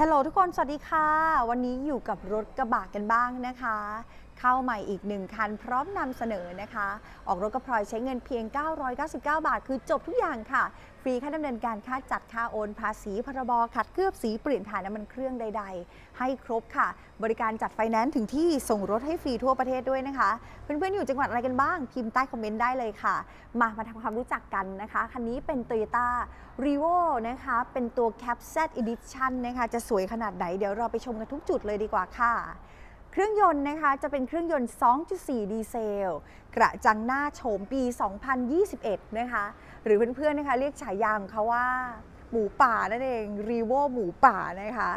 ฮัลโหลทุกคน สวัสดีค่ะ วันนี้อยู่กับรถกระบะกันบ้างนะคะ เข้าใหม่อีกหนึ่งคัน พร้อมนำเสนอนะคะ ออกรถกระพลอยใช้เงินเพียง 999 บาท คือจบทุกอย่างค่ะ ฟรีค่าดำเนินการค่าจัดค่าโอน ภาษีพรบขัดเคลือบสีเปลี่ยนถ่ายน้ำมันเครื่องใด ๆ ให้ครบค่ะ บริการจัดไฟแนนซ์ถึงที่ส่งรถให้ฟรีทั่วประเทศด้วยนะคะเพื่อนๆอยู่จังหวัดอะไรกันบ้างพิมพ์ใต้คอมเมนต์ได้เลยค่ะ มามาทำความรู้จักกันนะคะคันนี้เป็น Toyota r e v o นะคะเป็นตัว Cap Z Edition นะคะจะสวยขนาดไหนเดี๋ยวเราไปชมกันทุกจุดเลยดีกว่าค่ะ เครื่องยนต์นะคะจะเป็นเครื่องยนต์ 2.4 ดีเซล กระจังหน้าโฉมปี 2021 นะคะ หรือเพื่อนๆนะคะเรียกฉายาของเขาว่า หมูป่านั่นเองรีโวหมูป่านะคะ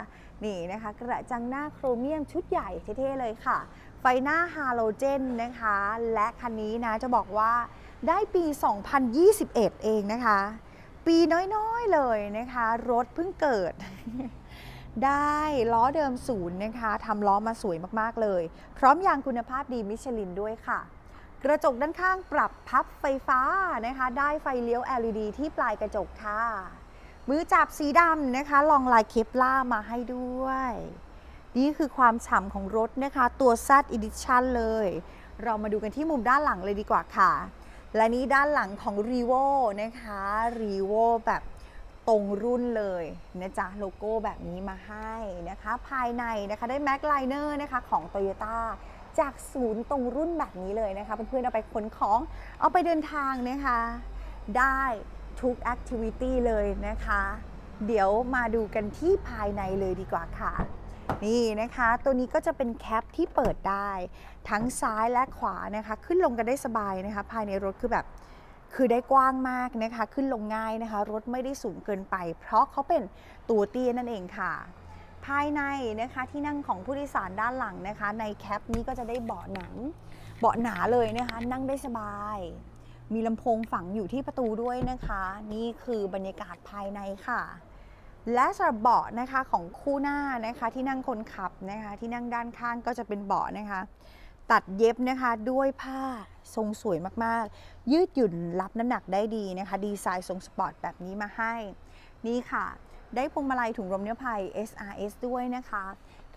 นี่นะคะกระจังหน้าโครเมียมชุดใหญ่เท่ๆเลยค่ะ ไฟหน้าฮาโลเจนนะคะ และคันนี้นะจะบอกว่าได้ปี 2021 เองนะคะ ปีน้อยๆเลยนะคะ รถเพิ่งเกิด ได้ล้อเดิมศูนย์นะคะทำล้อมาสวยมากๆเลย พร้อมยางคุณภาพดีมิชลินด้วยค่ะ กระจกด้านข้างปรับพับไฟฟ้านะคะ ได้ไฟเลี้ยว LED ที่ปลายกระจกค่ะ มือจับสีดำนะคะ ลองลายเคปล่ามาให้ด้วย นี่คือความฉ่ำของรถนะคะ ตัว Z Edition เลย เรามาดูกันที่มุมด้านหลังเลยดีกว่าค่ะ และนี่ด้านหลังของ r e v o นะคะ r e v o แบบ ตรงรุ่นเลยนะจ๊ะโลโก้แบบนี้มาให้นะคะ ภายในนะคะได้ Mac Liner นะคะของ Toyota จากศูนย์ตรงรุ่นแบบนี้เลยนะคะเพื่อนๆเอาไปขนของเอาไปเดินทางนะคะ ได้ทุกแอคทิวิตี้เลยนะคะ เดี๋ยวมาดูกันที่ภายในเลยดีกว่าค่ะ นี่นะคะ ตัวนี้ก็จะเป็นแคปที่เปิดได้ ทั้งซ้ายและขวานะคะ ขึ้นลงกันได้สบายนะคะ ภายในรถคือแบบ คือได้กว้างมากนะคะ ขึ้นลงง่ายนะคะ รถไม่ได้สูงเกินไป เพราะเขาเป็นตัวเตี้ยนั่นเองค่ะ ภายในนะคะที่นั่งของผู้โดยสารด้านหลังนะคะ ในแคปนี้ก็จะได้เบาะหนัง เบาะหนาเลยนะคะ นั่งได้สบาย มีลำโพงฝังอยู่ที่ประตูด้วยนะคะ นี่คือบรรยากาศภายในค่ะและสำหรับเบาะนะคะของคู่หน้านะคะที่นั่งคนขับนะคะที่นั่งด้านข้างก็จะเป็นเบาะนะคะ ตัดเย็บนะคะด้วยผ้าทรงสวยมากๆ ยืดหยุ่นรับน้ำหนักได้ดีนะคะ ดีไซน์ทรงสปอร์ตแบบนี้มาให้ นี่ค่ะ ได้พวงมาลัยถุงลมนิรภัย SRS ด้วยนะคะ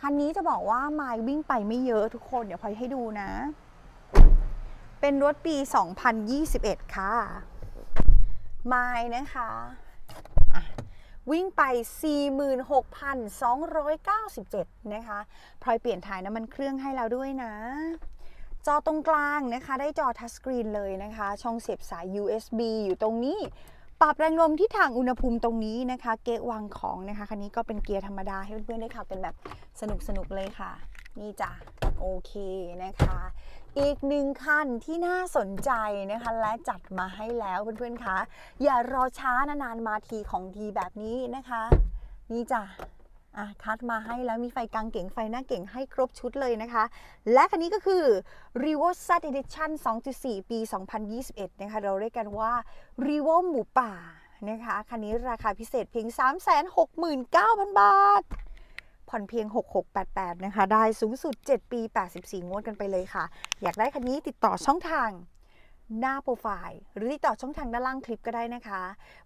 คันนี้จะบอกว่าไมล์วิ่งไปไม่เยอะทุกคน เดี๋ยวพอยให้ดูนะ เป็นรถปี 2021 ค่ะไมล์นะคะ วิ่งไป 46,297 นะคะ พลอยเปลี่ยนถ่ายน้ำมันเครื่องให้แล้วด้วยนะ จอตรงกลางนะคะ ได้จอทัชสกรีนเลยนะคะ ช่องเสียบสาย USB อยู่ตรงนี้ ปรับแรงลมที่ทางอุณหภูมิตรงนี้นะคะ เกะวางของนะคะ คันนี้ก็เป็นเกียร์ธรรมดาให้เพื่อนๆได้ขับกันแบบสนุกๆเลยค่ะ นี่จ้ะ โอเคนะคะ อีกหนึ่งคันที่น่าสนใจนะคะ และจัดมาให้แล้วเพื่อนๆคะอย่ารอช้านานๆมาทีของดีแบบนี้นะคะ นี่จ้ะอะคัดมาให้แล้วมีไฟกลางเก่งไฟหน้าเก่งให้ครบชุดเลยนะคะ และคันนี้ก็คือ r e v o Z Edition 2.4 ปี 2021 นะคะ เราเรียกกันว่า r e v o หมูป่านะคะ คันนี้ราคาพิเศษเพียง 369,000 บาท ผ่อนเพียง 6688 นะคะ ได้สูงสุด 7 ปี 84 งวดกันไปเลยค่ะ อยากได้คันนี้ติดต่อช่องทางหน้าโปรไฟล์ หรือติดต่อช่องทางด้านล่างคลิปก็ได้นะคะ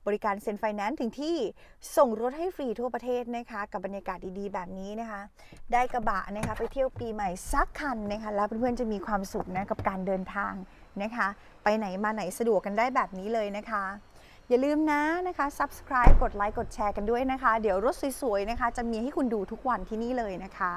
บริการเซ็นไฟแนนซ์ถึงที่ส่งรถให้ฟรีทั่วประเทศนะคะ กับบรรยากาศดีๆ แบบนี้นะคะ ได้กระบะนะคะไปเที่ยวปีใหม่สักคันนะคะ แล้วเพื่อนๆจะมีความสุขนะกับการเดินทางนะคะ ไปไหนมาไหนสะดวกกันได้แบบนี้เลยนะคะ อย่าลืมนะนะคะ subscribe กดไลค์กดแชร์กันด้วยนะคะ เดี๋ยวรถสวยๆนะคะ จะมีให้คุณดูทุกวันที่นี่เลยนะคะ